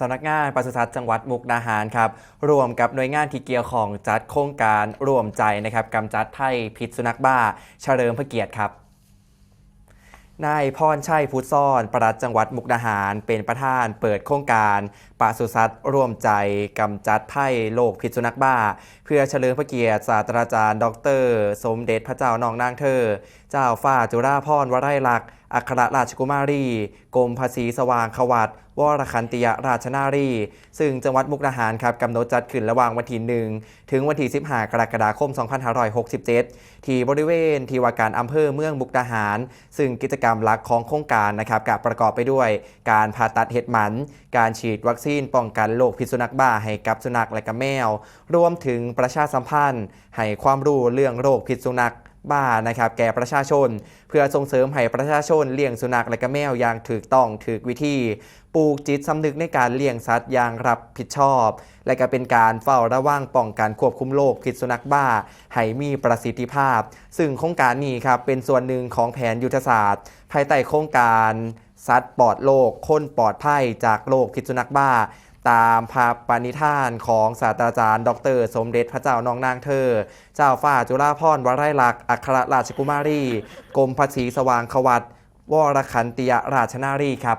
สำนักงานปศุสัตว์จังหวัดมุกดาหารครับรวมกับหน่วยงานที่เกี่ยวของจัดโครงการรวมใจนะครับกำจัดไทยพิษสุนัขบ้าเฉลิมพระเกียรติครับ นายพรชัยพุทธซ่อน ประลัดจังหวัดมุกดาหาร เป็นประธานเปิดโครงการปศุสัตว์ร่วมใจกำจัดไข้โรคพิษสุนัขบ้า เพื่อเฉลิมพระเกียรติศาสตราจารย์ ดร สมเด็จพระเจ้านองนางเธอ เจ้าฟ้าจุฬาภรวลัยลักษณ์อัครราชกุมารีกรมภาษีสว่างขวัตวรคันติยราชนารี ซึ่งจังหวัดมุกดาหารครับกำหนดจัดขึ้นระหว่างวันที่หนึ่งถึงวันที่ 15 กรกฎาคม 2567 ที่บริเวณที่ว่าการอำเภอเมืองมุกดาหาร ซึ่งกิจกรรมหลักของโครงการนะครับกับประกอบไปด้วยการผ่าตัดเห็ดหมัน การฉีดวัคซีนป้องกันโรคพิษสุนัขบ้าให้กับสุนัขและก็แมว รวมถึงประชาสัมพันธ์ให้ความรู้เรื่องโรคพิษสุนัข บ้านะครับแก่ประชาชน เพื่อส่งเสริมให้ประชาชนเลี้ยงสุนัขและก็แมวอย่างถูกต้องถูกวิธีปลูกจิตสำนึกในการเลี้ยงสัตว์อย่างรับผิดชอบ และก็เป็นการเฝ้าระวังป้องกันควบคุมโรคพิษสุนัขบ้าให้มีประสิทธิภาพ ซึ่งโครงการนี้ครับเป็นส่วนหนึ่งของแผนยุทธศาสตร์ ภายใต้โครงการสัตว์ปลอดโรคคนปลอดภัยจากโรคพิษสุนัขบ้า ตามภาพปณิธานของศาสตราจารย์ ดร สมเด็จพระเจ้า น้องนางเธอ เจ้าฟ้าจุฬาพรวรัยลักษณ์อัครราชกุมารี กรมภาษีสว่างขวัตวรคันติยราชนารีครับ